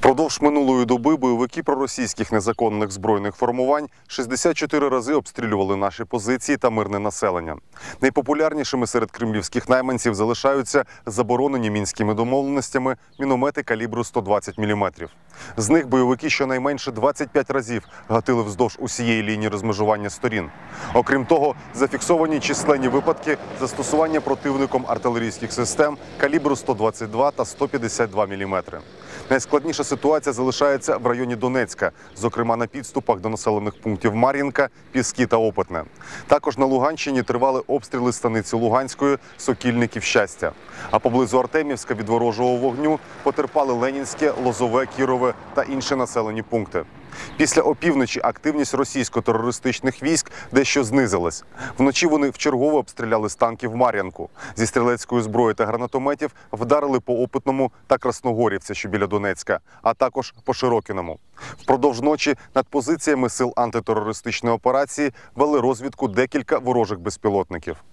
Впродовж минулої доби бойовики проросійських незаконних збройних формувань 64 рази обстрілювали наші позиції та мирне населення. Найпопулярнішими серед кремлівських найманців залишаються заборонені мінськими домовленостями міномети калібру 120 мм. З них бойовики щонайменше 25 разів гатили вздовж усієї лінії розмежування сторін. Окрім того, зафіксовані численні випадки застосування противником артилерійських систем калібру 122 та 152 мм. Найскладніша ситуація залишається в районі Донецька, зокрема на підступах до населених пунктів Мар'їнка, Піски та Опитне. Також на Луганщині тривали обстріли станиці Луганської, Сокільників щастя. А поблизу Артемівська від ворожого вогню потерпали Ленінське, Лозове, Кірове та інші населені пункти. Після опівночі активність російсько-терористичних військ дещо знизилась. Вночі вони вчергово обстріляли з танків Мар'янку. Зі стрілецької зброї та гранатометів вдарили по Опитному та Красногорівці, що біля Донецька, а також по Широкіному. Впродовж ночі над позиціями сил антитерористичної операції вели розвідку декілька ворожих безпілотників.